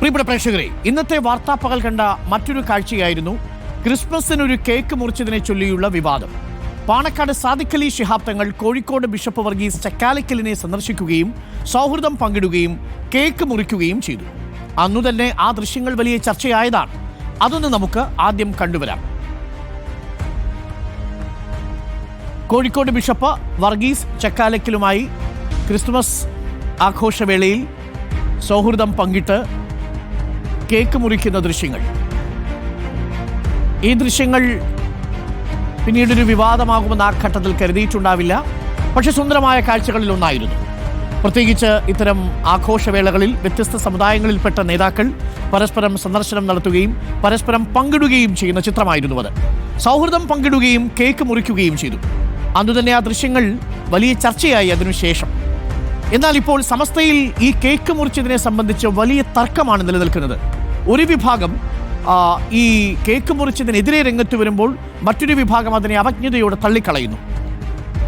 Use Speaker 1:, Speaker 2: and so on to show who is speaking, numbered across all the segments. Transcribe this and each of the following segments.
Speaker 1: പ്രിയപ്പെട്ട പ്രേക്ഷകരെ ഇന്നത്തെ വാർത്താപ്പകൽ കണ്ട മറ്റൊരു കാഴ്ചയായിരുന്നു ക്രിസ്മസിനൊരു കേക്ക് മുറിച്ചതിനെ ചൊല്ലിയുള്ള വിവാദം. പാണക്കാട് സാദിഖലി ശിഹാബ് തങ്ങൾ കോഴിക്കോട് ബിഷപ്പ് വർഗീസ് ചക്കാലിക്കലിനെ സന്ദർശിക്കുകയും സൗഹൃദം പങ്കിടുകയും കേക്ക് മുറിക്കുകയും ചെയ്തു. അന്നു തന്നെ ആ ദൃശ്യങ്ങൾ വലിയ ചർച്ചയായതാണ്. അതൊന്ന് നമുക്ക് ആദ്യം കണ്ടുവരാം. കോഴിക്കോട് ബിഷപ്പ് വർഗീസ് ചക്കാലക്കലുമായി ക്രിസ്മസ് ആഘോഷവേളയിൽ സൗഹൃദം പങ്കിട്ട് കേക്ക് മുറിക്കുന്ന ദൃശ്യങ്ങൾ. ഈ ദൃശ്യങ്ങൾ പിന്നീടൊരു വിവാദമാകുമെന്ന് ആ ഘട്ടത്തിൽ കരുതിയിട്ടുണ്ടാവില്ല. പക്ഷെ സുന്ദരമായ കാഴ്ചകളിൽ ഒന്നായിരുന്നു. പ്രത്യേകിച്ച് ഇത്തരം ആഘോഷവേളകളിൽ വ്യത്യസ്ത സമുദായങ്ങളിൽപ്പെട്ട നേതാക്കൾ പരസ്പരം സന്ദർശനം നടത്തുകയും പരസ്പരം പങ്കിടുകയും ചെയ്യുന്ന ചിത്രമായിരുന്നു അത്. സൗഹൃദം പങ്കിടുകയും കേക്ക് മുറിക്കുകയും ചെയ്തു. അന്നുതന്നെ ആ ദൃശ്യങ്ങൾ വലിയ ചർച്ചയായി അതിനുശേഷം എന്നാൽ ഇപ്പോൾ സമസ്തയിൽ ഈ കേക്ക് മുറിച്ചതിനെ സംബന്ധിച്ച് വലിയ തർക്കമാണ് നിലനിൽക്കുന്നത്. ഒരു വിഭാഗം ഈ കേക്ക് മുറിച്ചതിനെതിരെ രംഗത്ത് വരുമ്പോൾ മറ്റൊരു വിഭാഗം അതിനെ അവജ്ഞതയോടെ തള്ളിക്കളയുന്നു.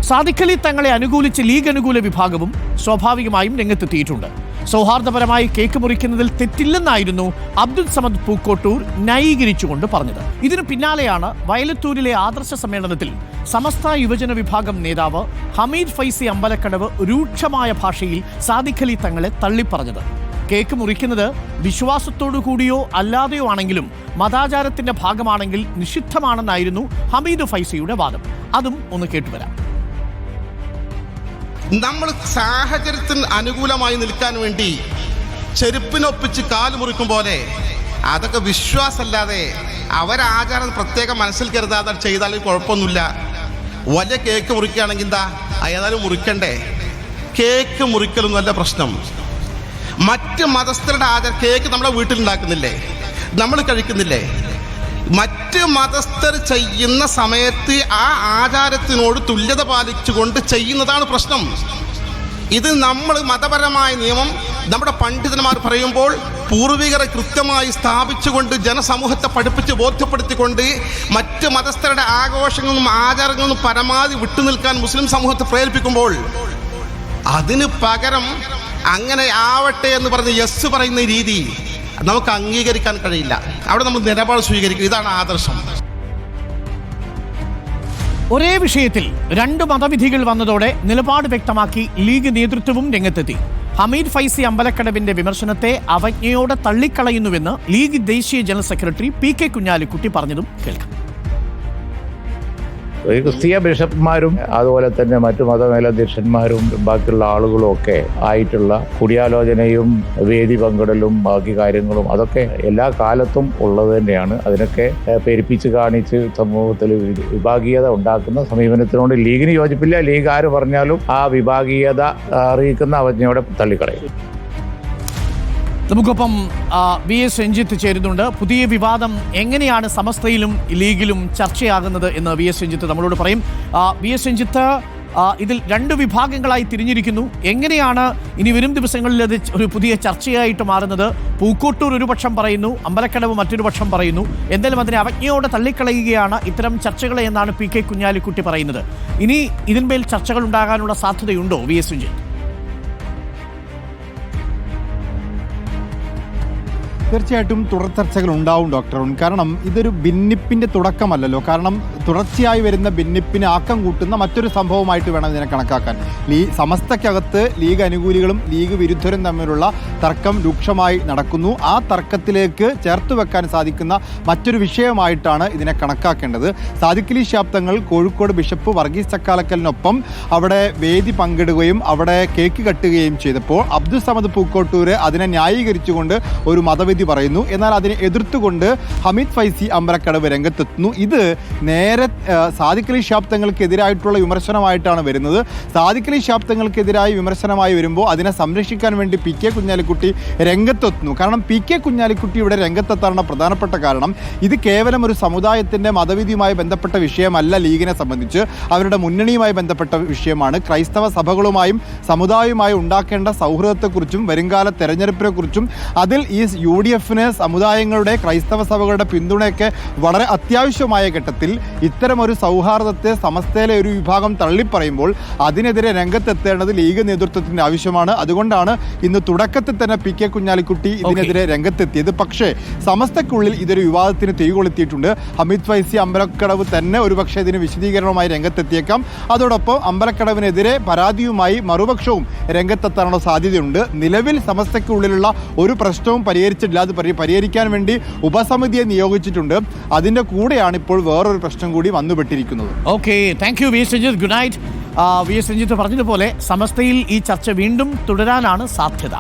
Speaker 1: സാദിഖലി തങ്ങളെ അനുകൂലിച്ച് ലീഗ് അനുകൂല വിഭാഗവും സ്വാഭാവികമായും രംഗത്തെത്തിയിട്ടുണ്ട്. സൗഹാർദ്ദപരമായി കേക്ക് മുറിക്കുന്നതിൽ തെറ്റില്ലെന്നായിരുന്നു അബ്ദുൽ സമദ് പൂക്കോട്ടൂർ ന്യായീകരിച്ചുകൊണ്ട് പറഞ്ഞത്. ഇതിനു പിന്നാലെയാണ് വയലത്തൂരിലെ ആദർശ സമ്മേളനത്തിൽ സമസ്ത യുവജന വിഭാഗം നേതാവ് ഹമീദ് ഫൈസി അമ്പലക്കടവ് രൂക്ഷമായ ഭാഷയിൽ സാദിഖലി തങ്ങളെ തള്ളിപ്പറഞ്ഞത്. കേക്ക് മുറിക്കുന്നത് വിശ്വാസത്തോടു കൂടിയോ അല്ലാതെയോ ആണെങ്കിലും മതാചാരത്തിന്റെ ഭാഗമാണെങ്കിൽ നിഷിദ്ധമാണെന്നായിരുന്നു ഹമീദ് ഫൈസിയുടെ വാദം. അതും ഒന്ന് കേട്ടുവരാം.
Speaker 2: നമ്മൾ സാഹചര്യത്തിന് അനുകൂലമായി നിൽക്കാൻ വേണ്ടി ചെരുപ്പിനൊപ്പിച്ച് കാൽ മുറിക്കും പോലെ അതൊക്കെ വിശ്വാസമല്ലാതെ അവരാചാരം പ്രത്യേകം മനസ്സിൽ കരുതാതെ ചെയ്താൽ കുഴപ്പമൊന്നുമില്ല. വലിയ കേക്ക് മുറിക്കുകയാണെങ്കിൽ എന്താ? ഏതായാലും മുറിക്കണ്ടേ? കേക്ക് മുറിക്കലൊന്നും അല്ല പ്രശ്നം. മറ്റ് മതസ്ഥരുടെ ആചാരം കേക്ക് നമ്മുടെ വീട്ടിൽ ഉണ്ടാക്കുന്നില്ലേ നമ്മൾ കഴിക്കുന്നില്ലേ? മറ്റ് മതസ്ഥർ ചെയ്യുന്ന സമയത്ത് ആ ആചാരത്തിനോട് തുല്യത പാലിച്ചുകൊണ്ട് ചെയ്യുന്നതാണ് പ്രശ്നം. ഇത് നമ്മൾ മതപരമായ നിയമം നമ്മുടെ പണ്ഡിതന്മാർ പറയുമ്പോൾ പൂർവികരെ കൃത്യമായി സ്ഥാപിച്ചുകൊണ്ട് ജനസമൂഹത്തെ പഠിപ്പിച്ച് ബോധ്യപ്പെടുത്തിക്കൊണ്ട് മറ്റ് മതസ്ഥരുടെ ആഘോഷങ്ങളും ആചാരങ്ങളും പരമാവധി വിട്ടുനിൽക്കാൻ മുസ്ലിം സമൂഹത്തെ പ്രേരിപ്പിക്കുമ്പോൾ അതിന് പകരം അങ്ങനെ ആവട്ടെ എന്ന് പറഞ്ഞ് യെസ് പറയുന്ന രീതി നമുക്ക് അംഗീകരിക്കാൻ കഴിയില്ല. അവിടെ നമ്മൾ നിലപാട് സ്വീകരിക്കും. ഇതാണ് ആദർശം.
Speaker 1: ഒരേ വിഷയത്തിൽ രണ്ട് മതവിധികൾ വന്നതോടെ നിലപാട് വ്യക്തമാക്കി ലീഗ് നേതൃത്വവും രംഗത്തെത്തി. ഹമീദ് ഫൈസി അമ്പലക്കടവിന്റെ വിമർശനത്തെ അവജ്ഞയോടെ തള്ളിക്കളയുന്നുവെന്ന് ലീഗ് ദേശീയ general secretary P K Kunhalikutty പറഞ്ഞതും കേൾക്കാം.
Speaker 3: ക്രിസ്തീയ ബിഷപ്പ്മാരും അതുപോലെ തന്നെ മറ്റു മതമേലധ്യക്ഷന്മാരും ബാക്കിയുള്ള ആളുകളും ഒക്കെ ആയിട്ടുള്ള കൂടിയാലോചനയും വേദി പങ്കിടലും ബാക്കി കാര്യങ്ങളും അതൊക്കെ എല്ലാ കാലത്തും ഉള്ളത് തന്നെയാണ്. അതിനൊക്കെ പെരുപ്പിച്ച് കാണിച്ച് സമൂഹത്തിൽ വിഭാഗീയത ഉണ്ടാക്കുന്ന സമീപനത്തിനോട് ലീഗിന് യോജിപ്പില്ല. ലീഗ് ആര് പറഞ്ഞാലും ആ വിഭാഗീയത അറിയിക്കുന്ന അവജ്ഞയോടെ തള്ളിക്കളയും.
Speaker 1: നമുക്കൊപ്പം വി എസ് രഞ്ജിത്ത് ചേരുന്നുണ്ട്. പുതിയ വിവാദം എങ്ങനെയാണ് സമസ്തയിലും ലീഗിലും ചർച്ചയാകുന്നത് എന്ന് വി എസ് രഞ്ജിത്ത് നമ്മളോട് പറയും. വി എസ് രഞ്ജിത്ത് ഇതിൽ രണ്ട് വിഭാഗങ്ങളായി തിരിഞ്ഞിരിക്കുന്നു. എങ്ങനെയാണ് ഇനി വരും ദിവസങ്ങളിൽ അത് ഒരു പുതിയ ചർച്ചയായിട്ട് മാറുന്നത്? പൂക്കോട്ടൂർ ഒരു പക്ഷം പറയുന്നു അമ്പലക്കടവ് മറ്റൊരു പക്ഷം പറയുന്നു. എന്തായാലും അതിനെ അവജ്ഞയോടെ തള്ളിക്കളയുകയാണ് ഇത്തരം ചർച്ചകളെ എന്നാണ് പി കെ കുഞ്ഞാലിക്കുട്ടി പറയുന്നത്. ഇനി ഇതിന്മേൽ ചർച്ചകൾ ഉണ്ടാകാനുള്ള സാധ്യതയുണ്ടോ വി എസ് രഞ്ജിത്ത്?
Speaker 4: തീർച്ചയായിട്ടും തുടർ ചർച്ചകൾ ഉണ്ടാവും ഡോക്ടർ കാരണം ഇതൊരു ഭിന്നിപ്പിന്റെ തുടക്കമല്ലല്ലോ. കാരണം തുടർച്ചയായി വരുന്ന ഭിന്നിപ്പിന് ആക്കം കൂട്ടുന്ന മറ്റൊരു സംഭവമായിട്ട് വേണം ഇതിനെ കണക്കാക്കാൻ. ലീ സമസ്തക്കകത്ത് ലീഗ് അനുകൂലികളും ലീഗ് വിരുദ്ധരും തമ്മിലുള്ള തർക്കം രൂക്ഷമായി നടക്കുന്നു. ആ തർക്കത്തിലേക്ക് ചേർത്ത് വെക്കാൻ സാധിക്കുന്ന മറ്റൊരു വിഷയമായിട്ടാണ് ഇതിനെ കണക്കാക്കേണ്ടത്. സാദിഖലി ശാബ്ദങ്ങൾ കോഴിക്കോട് ബിഷപ്പ് വർഗീസ് ചക്കാലക്കലിനൊപ്പം അവിടെ വേദി പങ്കിടുകയും അവിടെ കേക്ക് കട്ടുകയും ചെയ്തപ്പോൾ അബ്ദുൾ സമദ് പൂക്കോട്ടൂര് അതിനെ ന്യായീകരിച്ചുകൊണ്ട് ഒരു മതവിധി പറയുന്നു. എന്നാൽ അതിനെ എതിർത്തുകൊണ്ട് ഹമീദ് ഫൈസി അമ്പലക്കടവ് രംഗത്തെത്തുന്നു. ഇത് നേരെ സാദിഖലി ശാബ്ദങ്ങൾക്കെതിരായിട്ടുള്ള വിമർശനമായിട്ടാണ് വരുന്നത്. സാദിഖലി ശാബ്ദങ്ങൾക്കെതിരായി വിമർശനമായി വരുമ്പോൾ അതിനെ സംരക്ഷിക്കാൻ വേണ്ടി പി കെ കുഞ്ഞാലിക്കുട്ടി രംഗത്തെത്തുന്നു. കാരണം പി കെ കുഞ്ഞാലിക്കുട്ടി ഇവിടെ രംഗത്തെത്താനുള്ള പ്രധാനപ്പെട്ട കാരണം. ഇത് കേവലം ഒരു സമുദായത്തിന്റെ മതവിധിയുമായി ബന്ധപ്പെട്ട വിഷയമല്ല ലീഗിനെ സംബന്ധിച്ച്. അവരുടെ മുന്നണിയുമായി ബന്ധപ്പെട്ട വിഷയമാണ്. ക്രൈസ്തവ സഭകളുമായും സമുദായവുമായി ഉണ്ടാക്കേണ്ട സൗഹൃദത്തെക്കുറിച്ചും വരുംകാല തെരഞ്ഞെടുപ്പിനെക്കുറിച്ചും. അതിൽ ഈ യു ഡി എഫിന് സമുദായങ്ങളുടെ ക്രൈസ്തവ സഭകളുടെ പിന്തുണയൊക്കെ വളരെ അത്യാവശ്യമായ ഘട്ടത്തിൽ ഇത്തരമൊരു സൗഹാർദ്ദത്തെ സമസ്തയിലെ ഒരു വിഭാഗം തള്ളിപ്പറയുമ്പോൾ അതിനെതിരെ രംഗത്തെത്തേണ്ടത് ലീഗ് നേതൃത്വത്തിന്റെ ആവശ്യമാണ്. അതുകൊണ്ടാണ് ഇന്ന് തുടക്കത്തിൽ തന്നെ പി കെ കുഞ്ഞാലിക്കുട്ടി ഇതിനെതിരെ രംഗത്തെത്തിയത്. പക്ഷേ സമസ്തക്കുള്ളിൽ ഇതൊരു വിവാദത്തിന് തിരികൊളുത്തിയിട്ടുണ്ട് അമിത് വൈസി അമ്പലക്കടവ് തന്നെ ഒരുപക്ഷെ ഇതിന് വിശദീകരണവുമായി രംഗത്തെത്തിയേക്കാം. അതോടൊപ്പം അമ്പലക്കടവിനെതിരെ പരാതിയുമായി മറുപക്ഷവും രംഗത്തെത്താനുള്ള സാധ്യതയുണ്ട്. നിലവിൽ സമസ്തയ്ക്കുള്ളിലുള്ള ഒരു പ്രശ്നവും പരിഹരിച്ചിട്ടില്ല. അത് പരി- പരിഹരിക്കാൻ വേണ്ടി ഉപസമിതിയെ നിയോഗിച്ചിട്ടുണ്ട്. അതിന്റെ കൂടെയാണ് ഇപ്പോൾ വേറൊരു പ്രശ്നം കൂടി വന്നുപെട്ടിരിക്കുന്നത്.
Speaker 1: Okay thank you V S Ranjith good night V S Ranjith പറഞ്ഞതുപോലെ സമസ്തയിൽ ഈ ചർച്ച വീണ്ടും തുടരാനാണ് സാധ്യത.